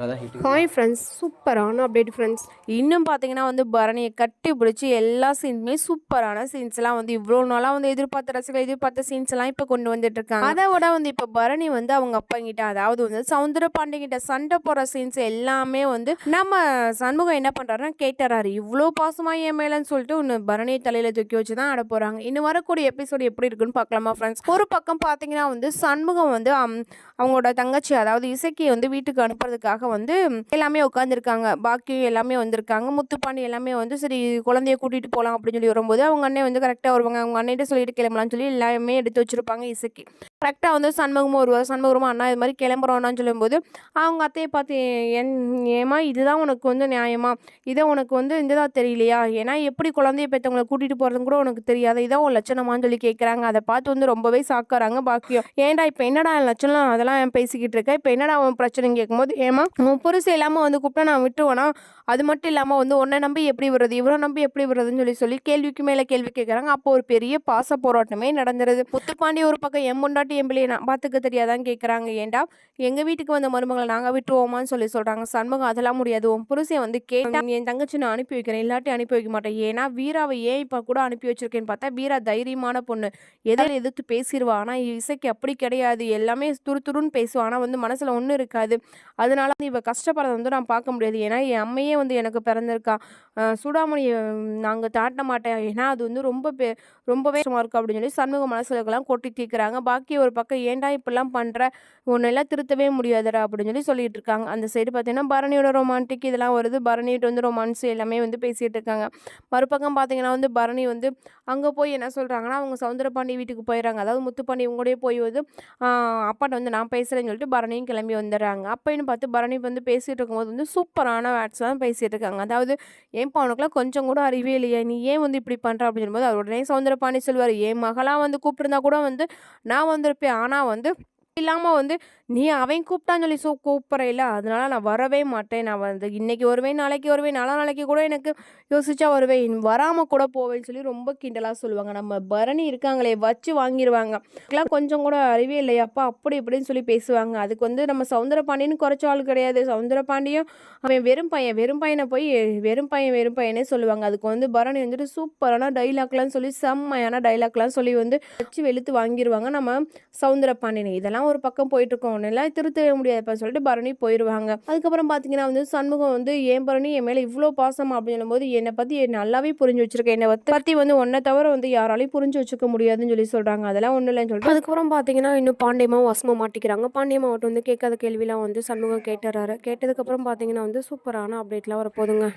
Hi friends சூப்பரான update friends இன்னும் பார்த்தீங்கன்னா வந்து பரணியை கட்டி பிடிச்சி எல்லா சீன்ஸுமே சூப்பரான சீன்ஸ்லாம் வந்து இவ்வளோ நாளாக வந்து எதிர்பார்த்த ரசிகர்கள் எதிர்பார்த்த சீன்ஸ் எல்லாம் இப்போ கொண்டு வந்துட்டு இருக்காங்க அதை விட வந்து இப்போ பரணி வந்து அவங்க அப்பா கிட்ட அதாவது வந்து சவுந்தர பாண்டியங்கிட்ட சண்டை போடுற சீன்ஸ் எல்லாமே வந்து நம்ம சண்முகம் என்ன பண்ணுறாருன்னா கேட்டுறாரு. இவ்வளோ பாசமா என் மேலன்னு சொல்லிட்டு ஒன்று பரணியை தலையில் தூக்கி வச்சு தான் ஆட போகிறாங்க இன்னும் வரக்கூடிய எபிசோடு எப்படி இருக்குன்னு பார்க்கலாமா ஃப்ரெண்ட்ஸ் ஒரு பக்கம் பார்த்தீங்கன்னா வந்து சண்முகம் வந்து அவங்களோட தங்கச்சி அதாவது இசக்கியை வந்து வீட்டுக்கு அனுப்புறதுக்காக வந்து எல்லாமே உட்காந்துருக்காங்க பாக்கியும் எல்லாமே வந்திருக்காங்க. முத்துப்பாண்டி எல்லாமே வந்து சரி குழந்தைய கூட்டிட்டு போகலாம் அப்படின்னு சொல்லி வரும்போது அவங்க அண்ணன் வந்து கரெக்டாக வருவாங்க. அவங்க அண்ணிட்ட சொல்லிட்டு கிளம்பலாம்னு சொல்லி எல்லாமே எடுத்து வச்சிருப்பாங்க இசைக்கு. கரெக்டாக வந்து சண்முகமும் வருவார். சண்முகமும் அண்ணா இது மாதிரி கிளம்புறோம்னு சொல்லும்போது அவங்க அத்தையை பார்த்து என் ஏமா இதுதான் உனக்கு வந்து நியாயமா? இதை உனக்கு வந்து இதுதான் தெரியலையா? ஏன்னா எப்படி குழந்தைய பெற்றவங்களை கூட்டிட்டு போகிறதும் கூட உனக்கு தெரியாது. இதான் உன் லட்சணமான்னு சொல்லி கேட்குறாங்க அதை பார்த்து வந்து ரொம்பவே சாக்குறாங்க பாக்கியம் ஏன்டா இப்போ என்னடா லட்சணம் அதெல்லாம் பேசிக்கிட்டு இருக்கேன் இப்போ என்னடா அவன் பிரச்சனைன்னு கேட்கும்போது ஏமா உன் புருஷ இல்லாமல் வந்து கூப்பிட்டா நான் விட்டுருவேனா? அது மட்டும் இல்லாமல் வந்து உன்னை நம்பி எப்படி விடுறது இவரை நம்பி எப்படி விடுறதுன்னு சொல்லி சொல்லி கேள்விக்கு மேலே கேள்வி கேட்குறாங்க அப்போ ஒரு பெரிய பாச போராட்டமே நடந்துருது. முத்துப்பாண்டி ஒரு பக்கம் என் முண்டாட்டி நான் பார்த்துக்க தெரியாதான்னு கேட்குறாங்க ஏன்டா எங்கள் வீட்டுக்கு வந்த மருமகளை நாங்கள் விட்டுருவோமான்னு சொல்லி சொல்கிறாங்க சண்முகம் அதெல்லாம் முடியாது. உன் புருஷன் வந்து கேட்டா என் தங்கச்சி நான் அனுப்பி வைக்கிறேன். இல்லாட்டி அனுப்பி வைக்க மாட்டேன். ஏன்னா வீராவை ஏன் இப்போ கூட அனுப்பி வச்சிருக்கேன்னு பார்த்தா வீரா தைரியமான பொண்ணு. எதில் எதிர்த்து பேசிடுவா ஆனால் இசைக்கு அப்படி கிடையாது. எல்லாமே துரு துருன்னு பேசுவா. ஆனால் வந்து மனசில் ஒன்றும் இருக்காது. அதனால வந்து இவ கஷ்டப்படுறத வந்து நான் பார்க்க முடியாது. ஏன்னா என் அம்மையே வந்து எனக்கு பிறந்திருக்கா. சூடாமணியை நாங்கள் தாட்ட மாட்டேன். ஏன்னா அது வந்து ரொம்ப பெ ரொம்பவே கஷ்டமா இருக்கு அப்படின்னு சொல்லி சண்முக மனசுகளுக்கெல்லாம் கொட்டி தீர்க்குறாங்க பாக்கி ஒரு பக்கம் ஏன்டா இப்படிலாம் பண்ணுற உன்னெல்லாம் திருத்தவே முடியாதுடா அப்படின்னு சொல்லி சொல்லிட்டு இருக்காங்க. அந்த சைடு பார்த்தீங்கன்னா பரணியோட ரொமான்டிக் இதெல்லாம் வருது. பரணிகிட்ட வந்து ரொமான்ஸ் எல்லாமே வந்து பேசிகிட்டு இருக்காங்க. மறுபக்கம் பார்த்தீங்கன்னா வந்து பரணி வந்து அங்கே போய் என்ன சொல்கிறாங்கன்னா அவங்க சவுந்தரபாண்டி வீட்டுக்கு போயிடுறாங்க அதாவது முத்துப்பாண்டி இவங்க கூடயே போய் வந்து அப்பாட்ட வந்து நான் பேசுகிறேன்னு சொல்லிட்டு பரணியும் கிளம்பி வந்துடுறாங்க. அப்போன்னு பார்த்து பரணி வந்து பேசிகிட்டு இருக்கும்போது வந்து சூப்பரான வேர்ட்ஸ் தான் பேசிகிட்டு இருக்காங்க அதாவது ஏன்பா உனக்குலாம் கொஞ்சம் கூட அறிவே இல்லையா. நீ ஏன் வந்து இப்படி பண்ணுற அப்படின்னு சொல்லும்போது அவர் உடனே சவுந்தரபாண்டி சொல்லுவார் என் மகளாக வந்து கூப்பிட்டுருந்தா கூட வந்து நான் வந்திருப்பேன். ஆனால் வந்து இல்லாமல் வந்து நீ அவன் கூப்பிட்டான்னு சொல்லி சோ கூப்பிட்றையில அதனால நான் வரவே மாட்டேன். நான் வந்து இன்னைக்கு வருவேன் நாளைக்கு வருவேன் நாளா நாளைக்கு கூட எனக்கு யோசிச்சா வருவேன். வராமல் கூட போவேன்னு சொல்லி ரொம்ப கிண்டலாக சொல்லுவாங்க. நம்ம பரணி இருக்காங்களே வச்சு வாங்கிடுவாங்க இதுக்கெல்லாம் கொஞ்சம் கூட அறிவே இல்லையாப்பா அப்படி இப்படின்னு சொல்லி பேசுவாங்க. அதுக்கு வந்து நம்ம சவுந்தரபாண்டியன்னு குறைச்ச ஆள் கிடையாது. சவுந்தரபாண்டியும் அவன் வெறும் பையன் வெறும் பையனை போய் வெறும் பையன் வெறும் பையனே சொல்லுவாங்க. அதுக்கு வந்து பரணி வந்துட்டு சூப்பரான டைலாக்லாம் சொல்லி செம்மையான டைலாக்லாம் சொல்லி வந்து வச்சு வெளுத்து வாங்கிடுவாங்க நம்ம சவுந்தரபாண்டியனை இதெல்லாம் ஒரு பக்கம் போயிட்டு இருக்கோம் திருத்த முடியாது முடியாதுப்பா சொல்லிட்டு பரணி போயிடுவாங்க அதுக்கப்புறம் பார்த்தீங்கன்னா வந்து சண்முகம் வந்து ஏன் பரணி என் மேலே இவ்வளோ பாசம்? அப்படின்னு சொல்லும்போது என்னை பற்றி நல்லாவே புரிஞ்சு வச்சிருக்கேன் என்னை பற்றி வந்து ஒன்றை தவிர வந்து யாராலையும் புரிஞ்சு வச்சுக்க முடியாதுன்னு சொல்லி சொல்கிறாங்க அதெல்லாம் ஒன்றும் இல்லைன்னு சொல்லிட்டு அதுக்கப்புறம் பார்த்தீங்கன்னா இன்னும் பாண்டியமாவும் வசமாக மாட்டிக்கிறாங்க. பாண்டியமாவட்டம் வந்து கேட்காத கேள்விலாம் வந்து சண்முகம் கேட்டுறாரு. கேட்டதுக்கப்புறம் பார்த்தீங்கன்னா வந்து சூப்பரான அப்டேட்லாம் வரப்போகுதுங்க.